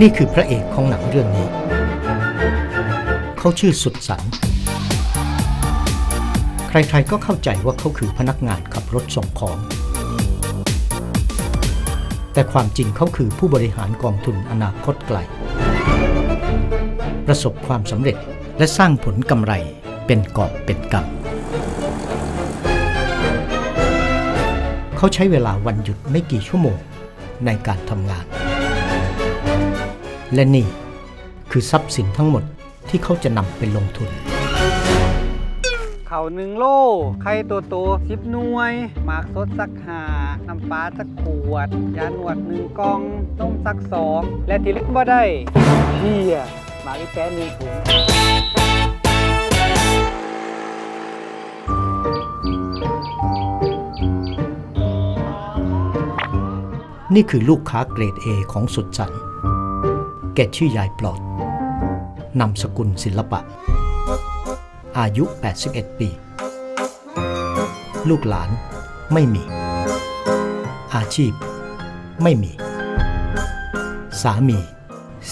นี่คือพระเอกของหนังเรื่องนี้ เขาชื่อสุดสันใครๆก็เข้าใจว่าเขาคือพนักงานขับรถส่งของ แต่ความจริงเขาคือผู้บริหารกองทุนอนาคตไกล ประสบความสำเร็จและสร้างผลกำไรเป็นกอบเป็นกำเขาใช้เวลาวันหยุดไม่กี่ชั่วโมงในการทำงาน และนี่คือทรัพย์สินทั้งหมดที่เขาจะนำไปลงทุน เข่าหนึ่งโลไข่ตัวโตสิบหน่วย หมากสดสักหาน้ำปลาสักขวด ยาหนวดหนึ่งกล่องต้มสักสองและที่เล็กบ่ได้เฮียหมากอีแป้หนึ่งถุงนี่คือลูกค้าเกรด A ของสุดสันต์ แกชื่อยายปลอด นามสกุลศิลปะ อายุ 81 ปี ลูกหลานไม่มี อาชีพ ไม่มี สามี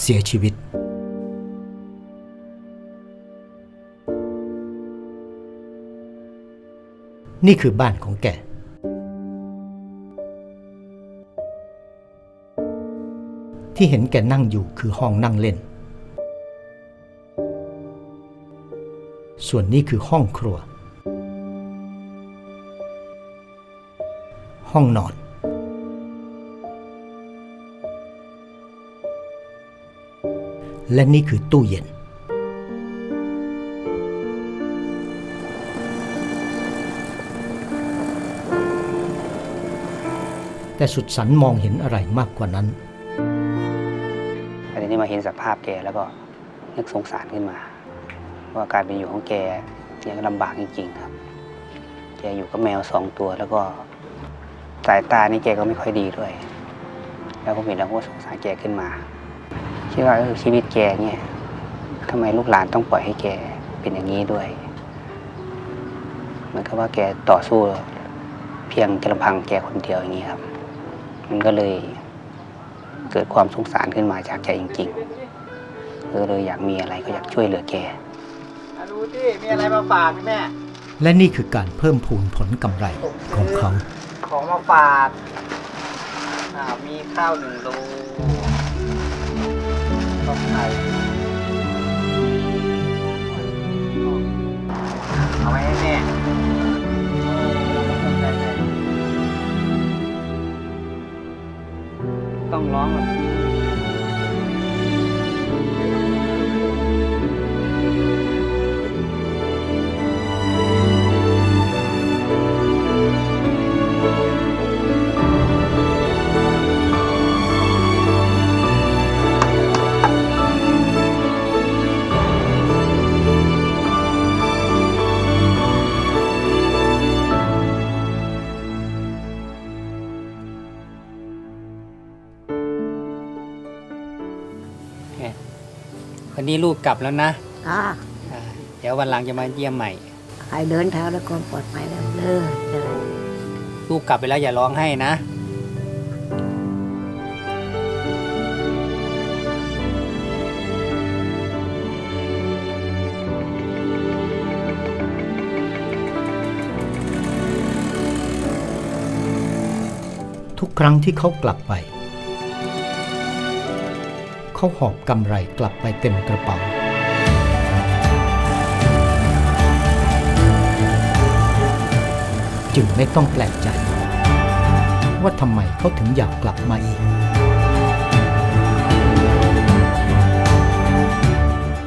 เสียชีวิต นี่คือบ้านของแก ที่เห็นแกนั่งอยู่คือห้องนั่งเล่น ส่วนนี้คือห้องครัว ห้องนอน และนี่คือตู้เย็นแต่สุดสันมองเห็นอะไรมากกว่านั้น มาเห็นสภาพแกแล้วก็นึกสงสารขึ้นมา ว่าการเป็นอยู่ของแกยังลำบากจริงๆครับ แกอยู่กับแมวสองตัวแล้วก็สายตานี่แกก็ไม่ค่อยดีด้วย แล้วผมเห็นแล้วก็สงสารแกขึ้นมาคิดว่าเออชีวิตแกเนี่ยทำไมลูกหลานต้องปล่อยให้แกเป็นอย่างนี้ด้วยมือนกับว่าแกต่อสู้เพียงแค่ลำพังแกคนเดียวอย่างนี้ครับ มันก็เลย เกิดความสงสารขึ้นมาจากใจจริงๆเออเลยอยากมีอะไรก็อยากช่วยเหลือแกมาดูที่มีอะไรมาฝากแม่ และนี่คือการเพิ่มพูนผลกำไรของเขา ของมาฝากอ่ามีข้าวหนึ่งโลต้มไข่เอาไว้ให้แม่ ต้อ นนี้ลูกกลับแล้วนะอ่าอ่าเดี๋ยววันหลังจะมาเยี่ยมใหม่ ให้เดินเท้าแล้วความปลอดภัยแล้วเด้อจะได้ลูกกลับไปแล้วอย่าร้องให้นะ ทุกครั้งที่เขากลับไป เขาหอบกำไรกลับไปเต็มกระเป๋า จึงไม่ต้องแปลกใจ ว่าทำไมเขาถึงอยากกลับมาอีก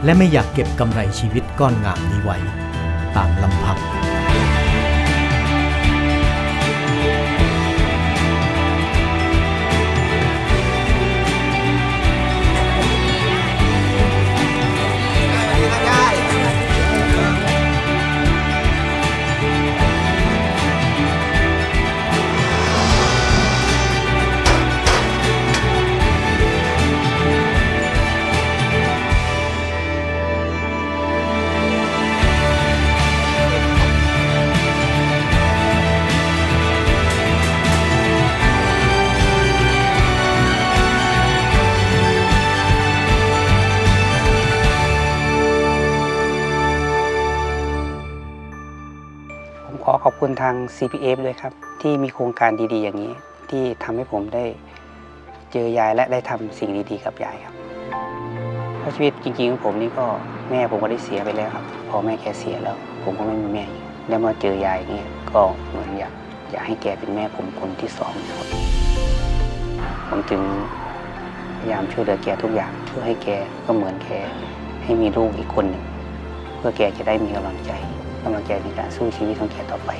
และไม่อยากเก็บกำไรชีวิตก้อนงามนี้ไว้ ตามลำพัง ขอบคุณทาง CPF ด้วยครับ ที่มีโครงการดีๆ อย่างนี้ ที่ทำให้ผมได้เจอยายและได้ทำสิ่งดีๆ กับยายครับเพราะชีวิตจริงๆของผมนี่ก็แม่ผมก็ได้เสียไปแล้วครับ พอแม่แกเสียแล้ว ผมก็ไม่มีแม่อีกแล้วมาเจอยายอย่างนี้ก็เหมือนอยากอยากให้แกเป็นแม่ผมคนที่สองครับผมจึงพยายามช่วยเหลือแกทุกอย่าง เพื่อให้แกก็เหมือนแกให้มีลูกอีกคนหนึ่งเพื่อแกจะได้มีกำลังใจ กำลังใจในการสู้ชีวิตของแกต่อไป